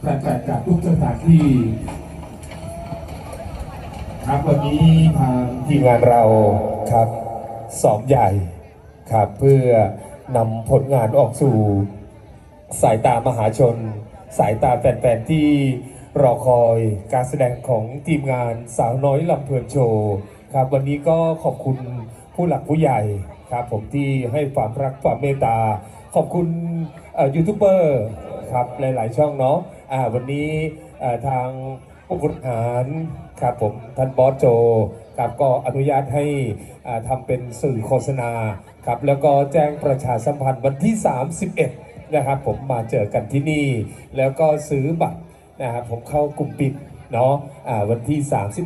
แฟนๆจากทุกสถานที่ ครับวันนี้ทางทีมงานเราครับสอบใหญ่ครับเพื่อนำผลงานออกสู่ สายตามหาชน สายตาแฟนๆที่รอคอยการแสดงของทีมงานสาวน้อยลำเพลินโชว์ครับวันนี้ก็ขอบคุณผู้หลักผู้ใหญ่ครับผมที่ให้ความรักความเมตตา ขอบคุณยูทูบเบอร์ ครับหลาย ๆ ช่องเนาะอ่าวันนี้ทางผู้บริหารครับผมท่านบอสโจครับก็อนุญาตให้อ่าทำเป็นสื่อโฆษณาครับแล้วก็แจ้งประชาสัมพันธ์วันที่ 31 นะครับผมมาเจอกันที่นี่ แล้วก็ซื้อบัตรนะครับผมเข้ากลุ่มปิดเนาะวันที่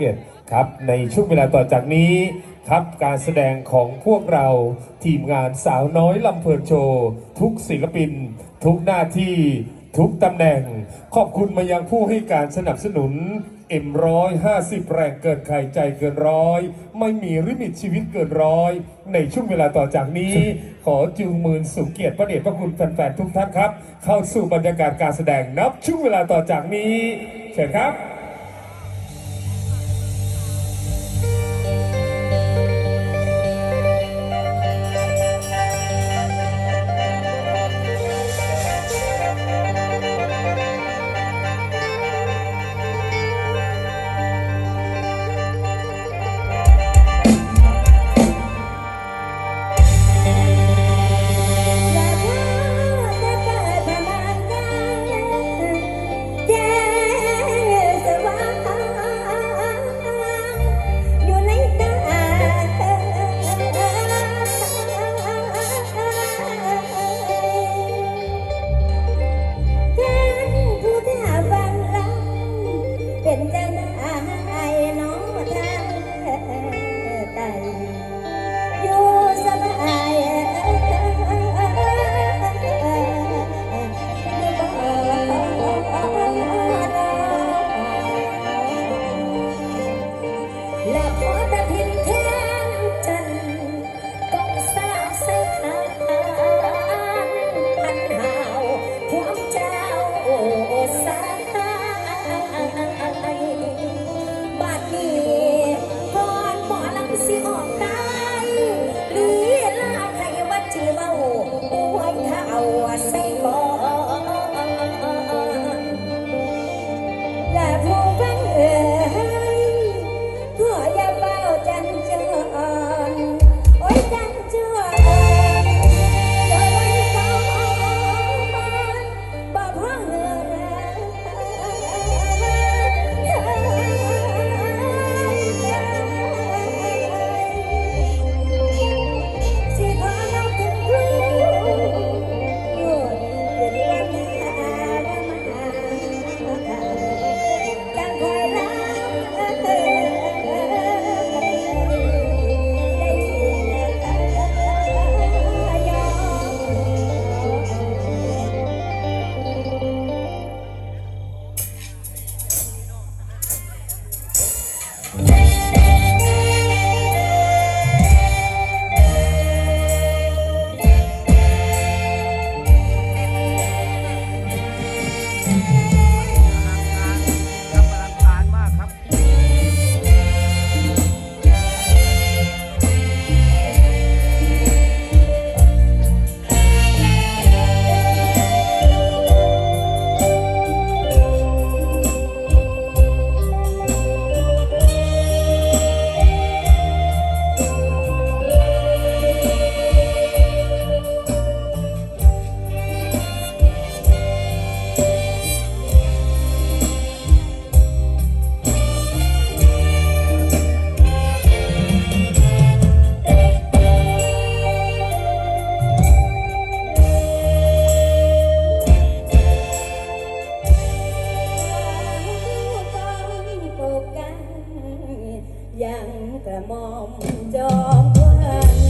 31 ครับ ในช่วงเวลาต่อจากนี้ครับการแสดงของพวกเราทีมงานสาวน้อยลำเพลินโชว์ ทุกศิลปิน ทุกหน้าที่ทุกตำแหน่ง ขอบคุณมายังผู้ให้การสนับสนุนเอ็มร้อยห้าสิบแรงเกินใครใจเกินร้อย ไม่มีริมิตชีวิตเกินร้อย ในช่วงเวลาต่อจากนี้ ขอจูงมือสู่เกียรติพระเดชพระคุณแฟนๆทุกท่านครับ เข้าสู่บรรยากาศการแสดงนับช่วงเวลาต่อจากนี้ เชิญครับ ยังกระหม่อมจอมวัน